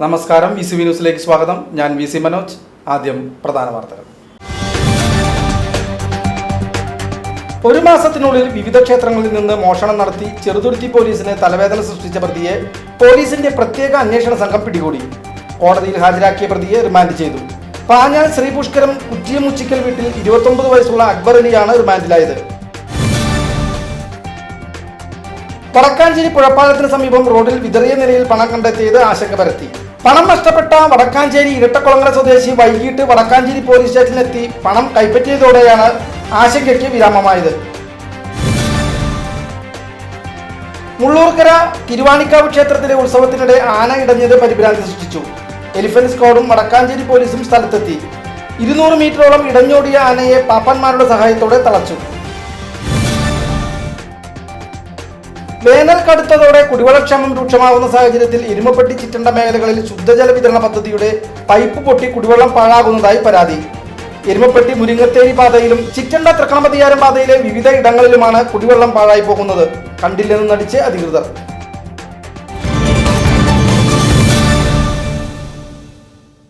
നമസ്കാരം. V C V ന്യൂസിലേക്ക് സ്വാഗതം. ഞാൻ വി സി മനോജ്. ആദ്യം പ്രധാന വാർത്തകൾ. ഒരു മാസത്തിനുള്ളിൽ വിവിധ ക്ഷേത്രങ്ങളിൽ നിന്ന് മോഷണം നടത്തി ചെറുതുരുത്തി പോലീസിന് തലവേദന സൃഷ്ടിച്ച പ്രതിയെ പോലീസിന്റെ പ്രത്യേക അന്വേഷണ സംഘം പിടികൂടി. കോടതിയിൽ ഹാജരാക്കിയ പ്രതിയെ റിമാൻഡ് ചെയ്തു. പാഞ്ഞാൽ ശ്രീപുഷ്കരം കുറ്റിയമുച്ചിക്കൽ വീട്ടിൽ ഇരുപത്തൊമ്പത് വയസ്സുള്ള അക്ബർ അലിയാണ് റിമാൻഡിലായത്. വടക്കാഞ്ചേരി പുഴപ്പാലത്തിന് സമീപം റോഡിൽ വിതറിയ നിലയിൽ പണം കണ്ടെത്തിയത് ആശങ്ക പരത്തി. പണം നഷ്ടപ്പെട്ട വടക്കാഞ്ചേരി ഇരട്ടക്കുളങ്ങര സ്വദേശി വൈകിട്ട് വടക്കാഞ്ചേരി പോലീസ് സ്റ്റേഷനിലെത്തി പണം കൈപ്പറ്റിയതോടെയാണ് ആശങ്കയ്ക്ക് വിരാമമായത്. മുള്ളൂർക്കര തിരുവാണിക്കാവ് ക്ഷേത്രത്തിലെ ഉത്സവത്തിനിടെ ആന ഇടഞ്ഞത് പരിഭ്രാന്തി സൃഷ്ടിച്ചു. എലിഫന്റ് സ്ക്വാഡും വടക്കാഞ്ചേരി പോലീസും സ്ഥലത്തെത്തി. ഇരുന്നൂറ് മീറ്ററോളം ഇടഞ്ഞോടിയ ആനയെ പാപ്പന്മാരുടെ സഹായത്തോടെ തളച്ചു. വേനൽ കടുത്തതോടെ കുടിവെള്ളക്ഷാമം രൂക്ഷമാവുന്ന സാഹചര്യത്തിൽ ഇരുമപ്പെട്ടി ചിറ്റണ്ട മേഖലകളിൽ ശുദ്ധജല വിതരണ പദ്ധതിയുടെ പൈപ്പ് പൊട്ടി കുടിവെള്ളം പാഴാകുന്നതായി പരാതി. എരുമപ്പെട്ടി മുരിങ്ങത്തേരി പാതയിലും ചിറ്റണ്ട തൃക്കണമതിയാരം പാതയിലെ വിവിധ ഇടങ്ങളിലുമാണ് കുടിവെള്ളം പാഴായി പോകുന്നത്. കണ്ടില്ലെന്ന് നടിച്ച് അധികൃതർ.